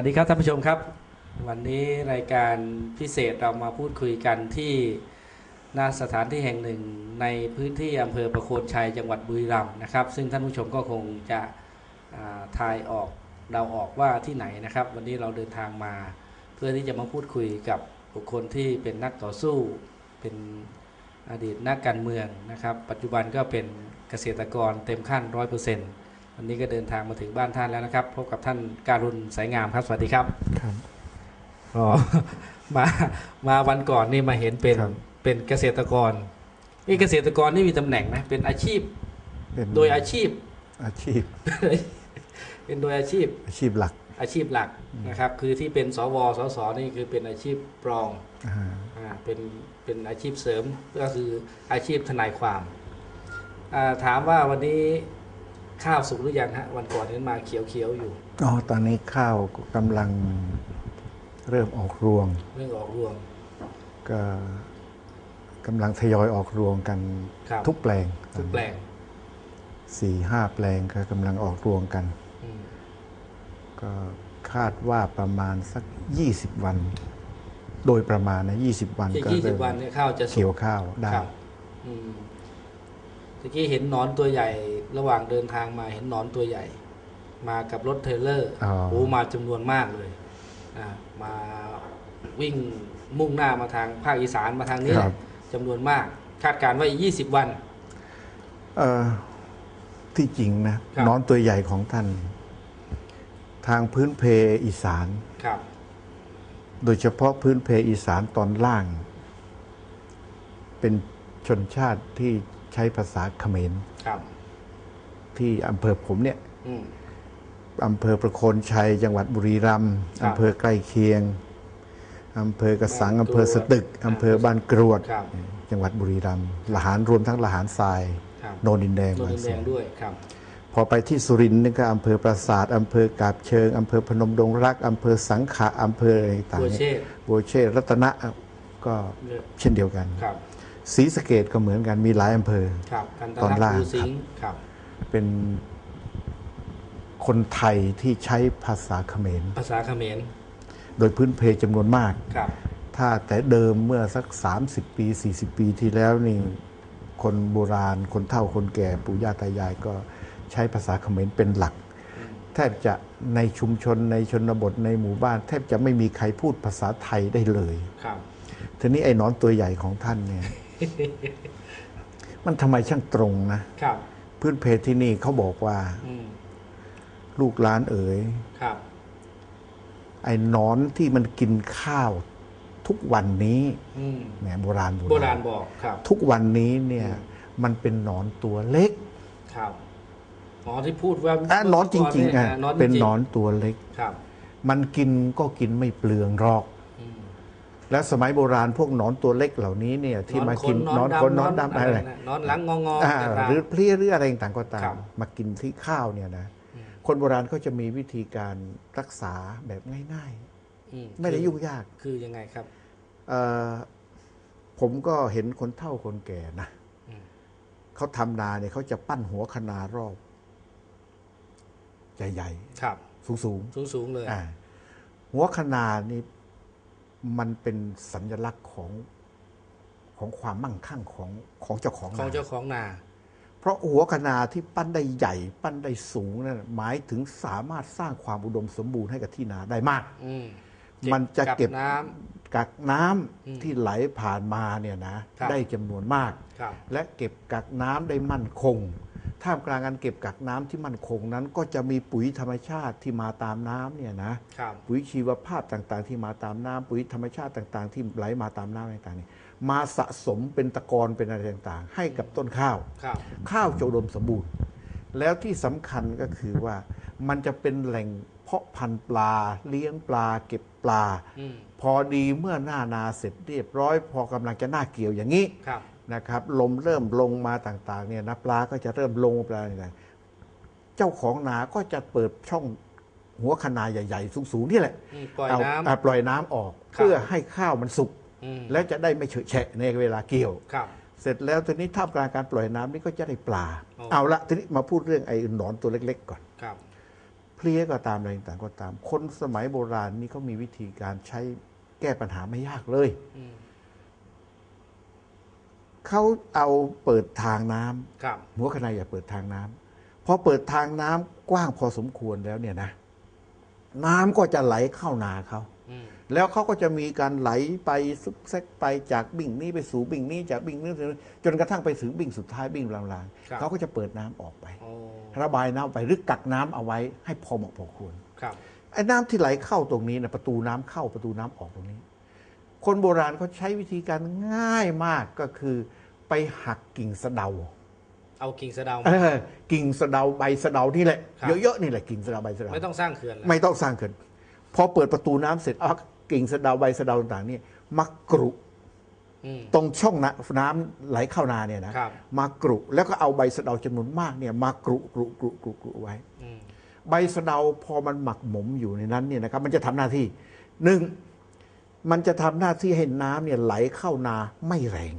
วัสดีครับท่านผู้ชมครับ วันนี้รายการพิเศษเรามาพูดคุยกันที่หน้าสถานที่แห่งหนึ่งในพื้นที่อำเภอประโคนชัยจังหวัดบุรีรัมย์นะครับ ซึ่งท่านผู้ชมก็คงจะอ่าทายออกเดาออกว่าที่ไหนนะครับ วันนี้เราเดินทางมาเพื่อที่จะมาพูดคุยกับบุคคลที่เป็นนักต่อสู้ เป็นอดีตนักการเมืองนะครับ ปัจจุบันก็เป็นเกษตรกรเต็มขั้นร้อยเปอร์เซ็นต์ วันนี้ก็เดินทางมาถึงบ้านท่านแล้วนะครับ พบกับท่านการุณสายงามครับ สวัสดีครับครับก็มามาวันก่อนนี่มาเห็นเป็นครับเป็นเกษตรกรนี่เกษตรกรนี่มีตำแหน่งไหมเป็นอาชีพเป็นโดยอาชีพ อาชีพ เป็นโดยอาชีพ อาชีพหลัก อาชีพหลักนะครับ คือที่เป็นสวสสนี่คือเป็นอาชีพรองอ่าอ่าเป็นเป็นอาชีพเสริมก็คืออาชีพทนายความอ่าถามว่าวันนี้ ข้าวสุกหรือยังฮะวันก่อนนี้มาเขียวๆอยู่อ๋อตอนนี้ข้าวกำลังเริ่มออกรวง เรื่องออกรวงก็กำลังทยอยออกรวงกันครับทุกแปลงทุกแปลงสี่ห้าแปลงก็กำลังออกรวงกัน อืมก็คาดว่าประมาณสัก 20 วัน โดยประมาณนะ20 วันอีกก็ยี่สิเริ่บมวันเนี่ยข้าวจะสุเขียวกข้าวได้ ครับ อืม ตะกี้เห็นหนอนตัวใหญ่ระหว่างเดินทางมาเห็นหนอนตัวใหญ่ มากับรถเทรลเลอร์อ๋อโอ้มาจำนวนมากเลยอ่ามาวิ่งมุ่งหน้ามาทางภาคอีสานมาทางนี้ครับจำนวนมาก คาดการณ์ว่าอีกยี่สิบวันเอ่อที่จริงนะครับนอนตัวใหญ่ของท่าน ทางพื้นเพอีสานครับโดยเฉพาะพื้นเพอีสานตอนล่าง เป็นชนชาติที่ ใช้ภาษาเขมรครับที่อำเภอผมเนี่ยอืมอำเภอประโคนชัย จังหวัดบุรีรัมย์ครับอำเภอใกล้เคียงอำเภอกระสังบ้านอำเภอสตึกกรวดอำเภอบ้านกรวดครับจังหวัดบุรีรัมย์ละหารรวมทั้งละหารทรายครับโนนดินแดงโดนบางดินแดส่วงนด้วยครับพอไปที่สุรินทร์นี่ก็อำเภอปราสาทอำเภอกาบเชิงอำเภอพนมดงรักอำเภอสังขะอำเภออะไรต่างบัวๆเชเนี่ยษฐ์บัวเชษฐ์รัตนะก็เนี่ยเช่นเดียวกันครับ ศรีสะเกดก็เหมือนกันมีหลายอำเภอ ครับกันตตอนลักล่างภูสิงห์ครับ เป็นคนไทยที่ใช้ภาษาเขมร ภาษาเขมร โดยพื้นเพจำนวนมาก ครับ ถ้าแต่เดิมเมื่อสัก 30 ปี 40 ปีที่แล้วนี่คนโบราณคนเฒ่าคนแก่ปู่ย่าตายายก็ใช้ภาษาเขมรเป็นหลัก แทบจะในชุมชนในชนบทในหมู่บ้าน แทบจะไม่มีใครพูดภาษาไทยได้เลย ครับทีนี้ไอ้หนอนตัวใหญ่ของท่านเนี่ย มันทำไมช่างตรงนะครับ พื้นเพที่นี่เขาบอกว่า อืมลูกหลานเอ๋ยครับ ไอ้หนอนที่มันกินข้าว ทุกวันนี้อืมแหมโบราณโบราณบอกครับ ทุกวันนี้เนี่ย มันเป็นหนอนตัวเล็กครับอ๋อที่พูดว่าอะหนอนจริงๆอะยะเป็นหนจริงอนตัวเล็กๆครับ มันกินก็กินไม่เปลืองหรอกอืม และสมัยโบราณพวกหนอนตัวเล็กเหล่านี้เนี่ยที่มากินหนอนคนหนอนดำอะไรนะหนอนหลังงองออ่าต่างๆหรือเพลี้ยหรืออะไรต่างๆก็ตาครัมบมากินที่ข้าวเนี่ยนะอืมคนโบราณเขาจะมีวิธีการรักษาแบบง่ายอืๆไม่ได้ยุ่งยากคือยังไงครับเอ่อผมก็เห็นคนเฒ่าคนแก่นะอืมเขาทำนาเนี่ยเขาจะปั้นหัวคะนารอบใหญ่ครับๆสูงสูงๆเลยๆอ่าหัวคะนานี่ มันเป็นสัญลักษณ์ของของความมั่งคั่งของของเจ้าของของนา เจ้าของนา เพราะหัวคะนาที่ปั้นได้ใหญ่ ปั้นได้สูงนั่นหมายถึงสามารถสร้างความอุดมสมบูรณ์ให้กับที่นาได้มาก อืมมันจะเก็บ น้ำ กักน้ำอืมที่ไหลผ่านมาเนี่ยนะครับ ได้จำนวนมาก ครับ และเก็บกักน้ำได้มั่นคง ท่ามกลางการเก็บกักน้ำที่มั่นคงนั้น ก็จะมีปุ๋ยธรรมชาติที่มาตามน้ำเนี่ยนะครับปุ๋ยชีวภาพต่างๆ ที่มาตามน้ำปุ๋ยธรรมชาติต่าง ๆ ที่ไหลมาตามน้ำต่างๆนี่มาสะสมเป็นตะกอนเป็นอะไรต่างๆ ให้กับต้นข้าวครับข้าวจะอุดมสมบูรณ์ แล้วที่สำคัญก็คือว่ามันจะเป็นแหล่งเพาะพันธุ์ปลาเลี้ยงปลาเก็บปลาอืมพอดีเมื่อหน้านาเสร็จเรียบร้อย พอกำลังจะหน้าเกี่ยวอย่างนี้ครับ นะครับลมเริ่มลงมาต่างๆเนี่ยนะปลาก็จะเริ่มลงปลาอะไรเจ้าของนาก็จะเปิดช่องหัวคะนาใหญ่ๆ สูงๆนี่แหละอืมปล่อยเอาน้ำอะปล่อยน้ำออกครับเพื่อให้ข้าวมันสุกอืมและจะได้ไม่เฉอะแฉะในเวลาเกี่ยวครับ เสร็จแล้วทีนี้ท่ามกลางการปล่อยน้ำนี่ก็จะได้ปลาอ๋อเอาละทีนี้มาพูดเรื่องไอ้หนอนตัวเล็ก ๆ ก่อนครับพเพลี้ยก็ตามอะไรต่างๆก็ตาม คนสมัยโบราณนี่เขามีวิธีการใช้แก้ปัญหาไม่ยากเลยอืม เขาเอาเปิดทางน้ำครับหัวคะนายอย่าเปิดทางน้ำพอเปิดทางน้ำกว้างพอสมควรแล้วเนี่ยนะ น้ำก็จะไหลเข้านาเขาอืมแล้วเขาก็จะมีการไหลไปซุกแซกไปจากบิ่งนี้ไปสู่บิ่งนี้จากบิ่งนี้จนกระทั่งไปถึงบิ่งสุดท้ายบิ่งลางๆเขาก็จะเปิดน้ำออกไปโอ้ระบายน้ำไปหรือกักน้ำเอาไว้ให้พอเหมาะพอควรครับไอ้น้ำที่ไหลเข้าตรงนี้นะประตูน้ำเข้าประตูน้ำออกตรงนี้ คนโบราณเขาใช้วิธีการง่ายมากก็คือ ไปหักกิ่งสะเดา เอากิ่งสะเดาเออกิ่งสะเดาใบสะเดานี่แหละครับ เยอะๆนี่แหละกิ่งสะเดาใบสะเดา ไม่ต้องสร้างเขื่อนแล้วไม่ต้องสร้างเขื่อนพอเปิดประตูน้ำเสร็จเอากิ่งสะเดาใบสะเดาต่างๆเนี่ยมากรุอืม ตรงช่องน้ำน้ำไหลเข้านาเนี่ยนะครับ มากรุแล้วก็เอาใบสะเดาจำนวนมากเนี่ยมากรุกรุกรุกรุกรุไว้ อืม ใบสะเดาพอมันหมักหมมอยู่ในนั้นเนี่ยนะครับมันจะทำหน้าที่หนึ่ง มันจะทำหน้าที่ให้น้ำเนี่ยไหลเข้านาไม่แรง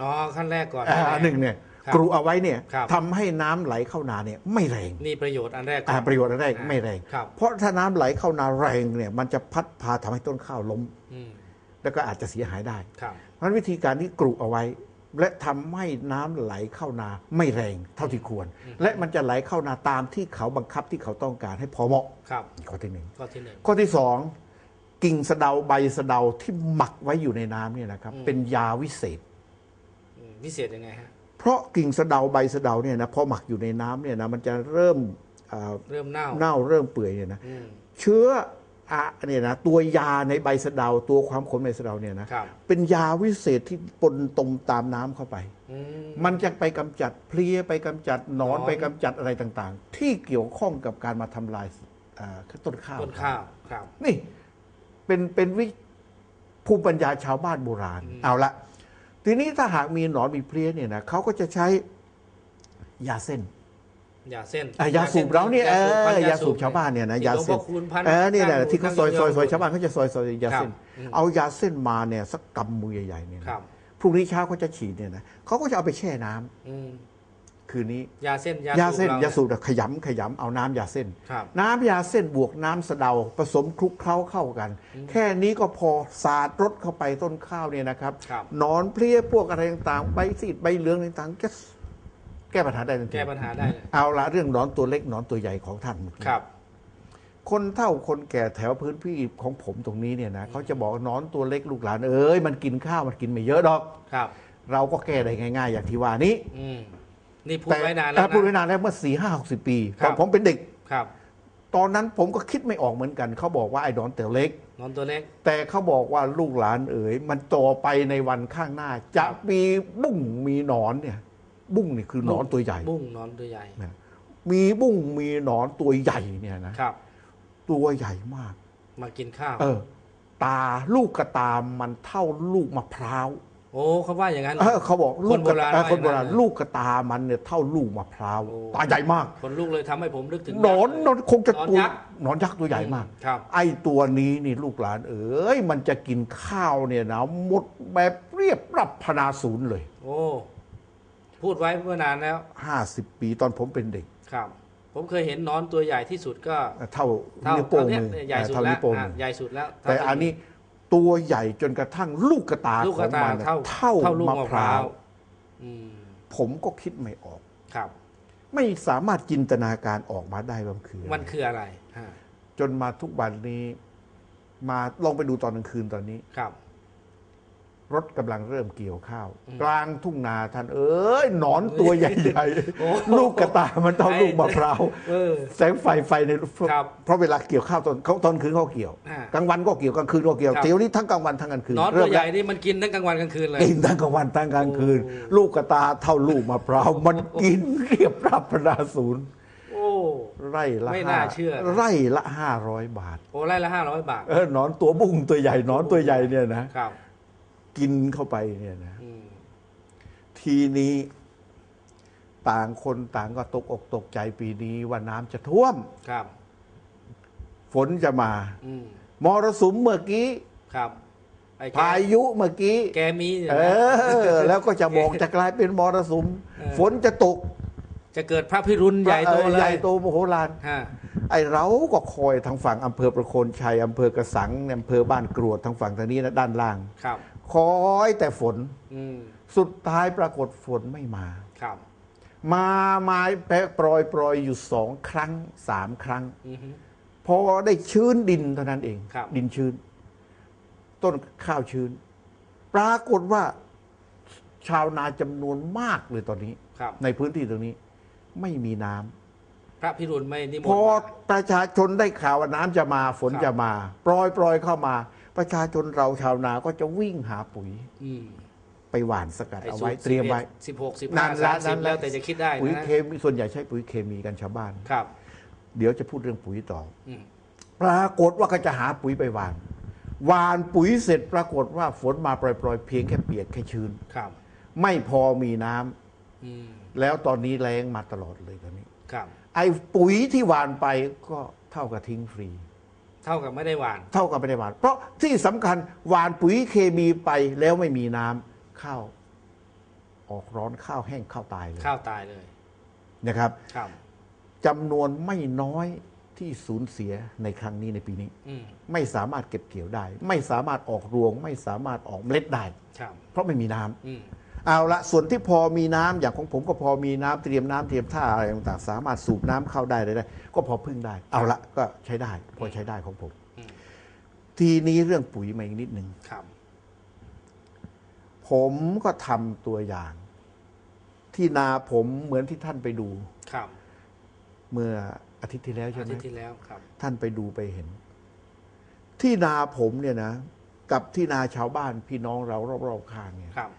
อ๋อขั้นแรกก่อนอ่าหนึ่งเนี่ยครับกรุเอาไว้เนี่ยครับ ทำให้น้ำไหลเข้านาเนี่ยไม่แรงนี่ประโยชน์อันแรกก่ออ่าน ประโยชน์อันแรกไม่แรง ครับ เพราะถ้าน้ำไหลเข้านาแรงเนี่ยมันจะพัดพาทำให้ต้นข้าวล้ม อืมแล้วก็อาจจะเสียหายได้ ครับ เพราะฉะนั้นวิธีการนี้กรุเอาไว้ และทำให้น้ำไหลเข้านาไม่แรงเท่าที่ควรและมันจะไหลเข้านาตามที่เขาบังคับที่เขาต้องการให้พอเหมาะครับ ข้อที่หนึ่งข้อที่หนึ่งข้อที่สอง กิ่งสะเดาใบสะเดาที่หมักไว้อยู่ในน้ำเนี่ยนะครับอืมเป็นยาวิเศษ อืมพิเศษยังไงฮะ เพราะกิ่งสะเดาใบสะเดาเนี่ยนะพอหมักอยู่ในน้ำเนี่ยนะมันจะเริ่มเอ่อเริ่มเน่าเน่าเริ่มเปื่อยเนี่ยนะอืมเชื้ออะเนี่ยนะตัวยาในใบสะเดาตัวความขมในสะเดาเนี่ยนะครับเป็นยาวิเศษที่ปนตมตามน้ำเข้าไป อืม มันจะไปกำจัดเพลี้ยไปกำจัดหนอนหนอน ไปกำจัดอะไรต่างๆ ที่เกี่ยวข้องกับการมาทำลายอ่าต้นข้าวต้นข้าวครับ นี่ เป็นเป็นวิภูมิปัญญาชาวบ้านโบราณอืมเอาละทีนี้ถ้าหากมีหนอนมีเพลี้ยเนี่ยนะเขาก็จะใช้ยาเส้นยาเส้นอะยาสูบเราเนี่ยเออพันยาสูบชาวบ้านเนี่ยนะที่ยาหลวงเส้พ่นอคูณพันเออเนี่ยแหละตั้งที่เขาซอยซอยซอยตั้งชาวบ้านเขาจะซอยซอยยาเส้นครับอืมเอายาเส้นมาเนี่ยสักกำมือใหญ่ๆเนี่ยนะครับพรุ่งนี้เช้าเขาจะฉีดเนี่ยนะเขาก็จะเอาไปแช่น้ำอืม คืนนี้ยาเส้นยาเส้นรยาสูบน่ะขยำขยำเอาน้ำยาเส้นครับน้ำยาเส้นบวกน้ำสะเดาผสมคลุกเคล้าเข้ากัน แค่นี้ก็พอสาดรสเข้าไปต้นข้าวเนี่ยนะครับครับหนอนเพลี้ยพวกอะไรต่างๆใบสีดใบเหลืองต่างๆก็แก้ปัญหาได้ทันทีแก้ปัญหาได้เลยเอาละเรื่องหนอนตัวเล็กหนอนตัวใหญ่ของท่านครับ คนเท่าคนแก่แถวพื้นที่ของผมตรงนี้เนี่ยนะเขาจะบอกว่าหนอนตัวเล็กลูกหลานเอ้ยมันกินข้าวมันกินไม่เยอะดอกครับเราก็แก้ได้ง่าย ๆ อย่างที่ว่านี้อืม นี่พูดไว้นานแล้วเอ่อพูดไว้นะนานแล้วเมื่อสี่ห้าหกสิบปีครัตอบนผมเป็นเด็กครับ ตอนนั้นผมก็คิดไม่ออกเหมือนกัน เขาบอกว่าไอ้หนอนตัวเล็กนอนตัวเล็ก แต่เขาบอกว่าลูกหลานเอ๋ยมันโตไปในวันข้างหน้า จะมีบุ้งมีหนอนเนี่ย บุ้งนี่คือหนอนตัวใหญ่ บุ้งนอนตัวใหญ่นะมีบุ้งมีหนอนตัวใหญ่เนี่ยนะครับ ตัวใหญ่มาก มากินข้าว เออ ตาลูกกระตามมันเท่าลูกมะพร้าวโอ้เขาว่าอย่างนั้น เออเขาบอกลูกกระคนโบราณเออคนโบราณว่าอย่างนั้นลูกกระตามันเนี่ยเท่าลูกมะพร้าวโอ้ ตาใหญ่มาก คนลูกเลยทำให้ผมนึกถึง หนอนหนอนคงจะหนอนตัวยักษ์หนอนยักษ์ตัวใหญ่มาก ครับ ไอ้ตัวนี้นี่ลูกหลานเอ๋ยมันจะกินข้าวเนี่ยนะหมดแบบเรียบรับพนาศูนย์เลย โอ้พูดไว้เมื่อนานแล้ว 50 ปีตอนผมเป็นเด็ก ครับ ผมเคยเห็นนอนตัวใหญ่ที่สุดก็เท่าเท่านิ้วโป้งเท่ามือเนี้ยใหญ่สุดเท่าแล้นิ้ววโป้งอะมือใหญ่สุดแล้วแต่อันนี้ ตัวใหญ่จนกระทั่งลูกกระตาลูกขกอระงตามันเท่าเท่าเท่าลูกมะมะพพร้าร้าววอืมผมก็คิดไม่ออก ครับ ไม่สามารถจินตนาการออกมาได้ว่ามันคืออะไรมันคืออะไรฮะจนมาทุกวันนี้ มาลองไปดูตอนกลางคืนตอนนี้ ครับ รถกำลังเริ่มเกี่ยวข้าวอืมกลางทุ่งนาท่านเอ้ยหนอนตัวใหญ่โอ้ๆลูกกระตามันเท่าไอ้ลูกมะพร้าวเออแสงไฟไฟในครับเพราะเวลาเกี่ยวข้าวตอนเขาตอนคืนเขาเกี่ยวอ่ากลางวันก็เกี่ยวกลางคืนก็เกี่ยวครับเที่ยวนี้ทั้งกลางวันทั้งกลางคืนนอนตัเริ่วมใหแล้ญ่วนี่มันกินทั้งกลางวันกลางคืนเลยกินทั้งกลางวันทั้งกลางคืนโอ้ลูกกระตาเท่าลูกมะพร้าวมันกินเรียบรับพนาศูนย์โอ้ไร่ละไม่ห้าน่าเชื่อนะไร่ละห้าร้อยบาท โอ้ไร่ละห้าร้อยบาทเออหนอนตัวบุ้งตัวใหญ่หนอนตัวใหญ่เนี่ยนะครับ กินเข้าไปเนี่ยนะอืมทีนี้ต่างคนต่างก็ตกอกตกใจปีนี้ว่าน้ำจะท่วม ครับ ฝนจะมา อืมมรสุมเมื่อกี้ ครับไอ้แกพายุเมื่อกี้ แกมีนี่ยเอนะ อ แล้วก็จะบอกจะกลายเป็นมรสุม เออ ฝนจะตกจะเกิดพระพิรุณใหญ่โตเลใหญ่ยโตโมโหลานฮะไอ้เราก็คอยทางฝั่งอำเภอประโคนชัยอำเภอกระสังอำเภอบ้านกรวดทางฝั่งทางนี้นะด้านล่าง ครับ คอยแต่ฝน อืมสุดท้ายปรากฏฝนไม่มา ครับ มามาแปะปรอยปรอยอยู่สองครั้งสามครั้ง อือฮึ พอได้ชื้นดินเท่านั้นเอง ครับ ดินชื้น ต้นข้าวชื้น ปรากฏว่าชาวนาจำนวนมากเลยตอนนี้ ครับ ในพื้นที่ตรงนี้ ไม่มีน้ำ พระพิรุณไม่นิมนพต์อมา ประชาชนได้ข่าวว่าน้ำจะมาฝนครับ จะมา ปลอยปลอยเข้ามา ประชาชนเราชาวนาก็จะวิ่งหาปุ๋ยอืมไปหว่านสกัดไอ้เอาสูไว้ตรเตรียมไว้ สิบหกสิบนั่ห้านละสามสินั่บนละ แล้วแต่จะคิดได้ปุ๋ยนะเคมีส่วนใหญ่ใช้ปุ๋ยเคมีกันชาวบ้าน ครับ เดี๋ยวจะพูดเรื่องปุ๋ยต่อ อืมปรากฏว่าก็จะหาปุ๋ยไปหวานหวานปุ๋ยเสร็จปรากฏว่าฝนมาปล่อยๆเพียงแค่เปียกแค่ชื้น ครับ ไม่พอมีน้ำอืมแล้วตอนนี้แรงมาตลอดเลยตอนนี้ ครับ ไอ้ปุ๋ยที่หวานไปก็เท่ากับทิ้งฟรี เท่ากับไม่ได้หวาน เท่ากับไม่ได้หวาน เพราะที่สำคัญหวานปุ๋ยเคมีไปแล้วไม่มีน้ำข้าวออกร้อนข้าวแห้งข้าวตายเลยข้าวตายเลยนะครับครับ จำนวนไม่น้อยที่สูญเสียในครั้งนี้ในปีนี้ อืมไม่สามารถเก็บเกี่ยวได้ ไม่สามารถออกรวง ไม่สามารถออกเมล็ดได้ ครับ เพราะไม่มีน้ำ อืม เอาละส่วนที่พอมีน้ำอย่างของผมก็พอมีน้ำเตรียมน้ำเตรียมท่าอะไรต่างๆ สามารถสูบน้ำเข้าได้เลยได้ ก็พอพึ่งได้ เอาละก็ใช้ได้ พอใช้ได้ของผมอืมทีนี้เรื่องปุ๋ยมาอีกนิดหนึ่งครับผมก็ทำตัวอย่าง ที่นาผมเหมือนที่ท่านไปดูครับเมื่ออาทิตย์ที่แล้วใช่อาไหมทิตย์ที่แล้วครับ ท่านไปดูไปเห็น ที่นาผมเนี่ยนะ กับที่นาชาวบ้านพี่น้องเรารอบๆข้างเนี่ยครับ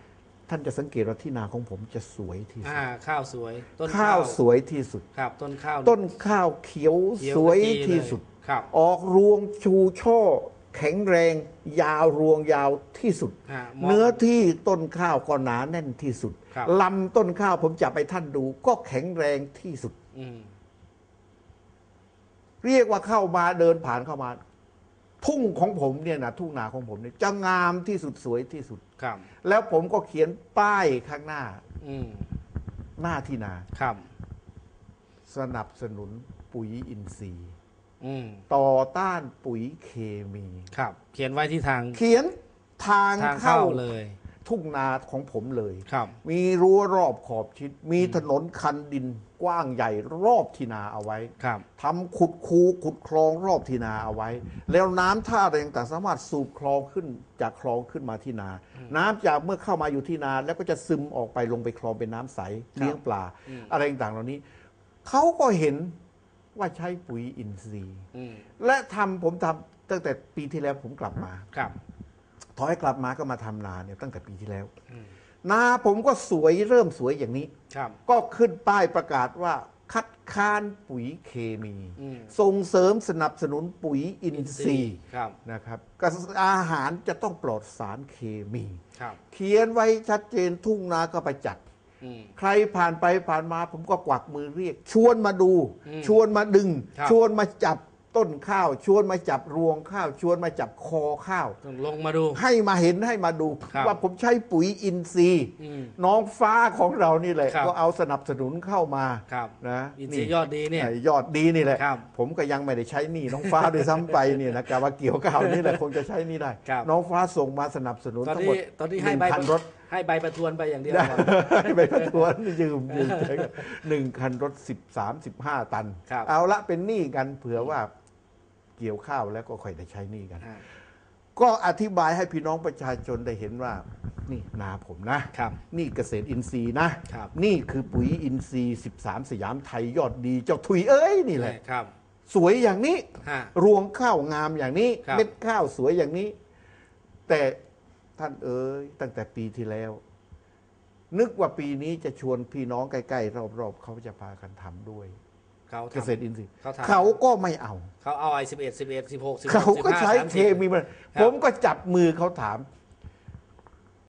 ท่านจะสังเกตว่าที่นาของผมจะสวยที่สุอ่าดข้าวสวย ต้นข้าวสวยที่สุด ครับ ต้นข้าว ต้นข้าวเขียวเขีสวยขจีที่เลยสุด ครับ ออกรวงชูช่อ แข็งแรง ยาวรวงยาวที่สุด ฮะมงเนื้อที่ต้นข้าวก็หนาแน่นที่สุดครับ ลำต้นข้าวผมจับไปท่านดู ก็แข็งแรงที่สุด อืม เรียกว่าเข้ามาเดินผ่านเข้ามา ทุ่งของผมเนี่ยนะทุ่งนาของผมเนี่ยจะงามที่สุดสวยที่สุด ครับ แล้วผมก็เขียนป้ายข้างหน้าอืมหน้าที่นา ครับ สนับสนุนปุ๋ยอินทรีย์ อืมต่อต้านปุ๋ยเคมี ครับ เขียนไว้ที่ทางเขียนทางทางเข้าเข้าเลย ทุ่งนาของผมเลยครับ มีรั้วรอบขอบชิด มีถนนคันดินกว้างใหญ่รอบที่นาเอาไว้ครับทำขุดคูขุดคลองรอบที่นาเอาไว้ แล้วน้ำท่าอะไรต่างๆสามารถสูบคลองขึ้นจากคลองขึ้นมาที่นา น้ำจากเมื่อเข้ามาอยู่ที่นา แล้วก็จะซึมออกไปลงไปคลองเป็นน้ำใสเลี้ยงปลาอืมอะไรต่างๆเหล่านี้เขาก็เห็นว่าใช้ปุ๋ยอินทรีย์ อืมและทำผมทำตั้งแต่ปีที่แล้วผมกลับมา ครับ ถอยกลับมาก็มาทำนาเนี่ยตั้งแต่ปีที่แล้วอืมนาผมก็สวยเริ่มสวยอย่างนี้ครับก็ขึ้นป้ายประกาศว่าคัดค้านปุ๋ยเคมีอืมส่งเสริมสนับสนุนปุ๋ยอินทรีย์ครับนะครับกับอาหารจะต้องปลอดสารเคมีครับเขียนไว้ชัดเจนทุ่งนาก็ไปจัดอืมใครผ่านไปผ่านมาผมก็กวักมือเรียก ชวนมาดูอืมชวนมาดึงครับชวนมาจับ ต้นข้าว ชวนมาจับรวงข้าว ชวนมาจับคอข้าว ต้องลงมาดู ให้มาเห็นให้มาดู ครับว่าผมใช้ปุ๋ยอินทรีย์อืมน้องฟ้าของเรานี่แหละ ครับ ก็เอาสนับสนุนเข้ามาครับ นะอินทรีย์ยอดดีเนี่ย ไอ้ยอดดีนี่แหละ ครับผมก็ยังไม่ได้ใช้หนี่น้องฟ้าด้วยซ้ำไปเนี่ยนะกะว่าเกี่ยวข้าวนี่แหละคงจะใช้หนี่ได้ ครับ น้องฟ้าส่งมาสนับสนุนตอนทั้งหมนี้ดตอนนี้หให้นึ่งใบคันรถ ให้ใบประทวนไปอย่างเดียวได้ก่อนให้ไปประทวนยืมยืมใช้กันหนึ่งคันรถสิบสามสิบห้าตัน ครับ เอาละเป็นหนี้กันเผื่อว่า เกี่ยวข้าวแล้วก็ค่อยได้ใช้หนี้กัน อ่าก็อธิบายให้พี่น้องประชาชนได้เห็นว่า นี่นาผมนะ ครับ นี่เกษตรอินทรีย์นะ ครับ นี่คือปุ๋ยอินทรีย์ 13 สยามไทยยอดดีเจ้าถุยเอ้ยนี่แหละ ครับ สวยอย่างนี้ ฮะ รวงข้าวงามอย่างนี้ ครับ เม็ดข้าวสวยอย่างนี้ แต่ท่านเอ๋ยตั้งแต่ปีที่แล้ว นึกว่าปีนี้จะชวนพี่น้องใกล้ๆรอบๆเขาจะพากันทำด้วย เขาเกทำษตรอินทรีย์เขาทำ เขาก็ไม่เอา เขาเอาไอ้สิบเอ็ดสิบเอ็ดสิบหกสิบเขาก็ใช้เคมีมันผมก็จับมือเขาถาม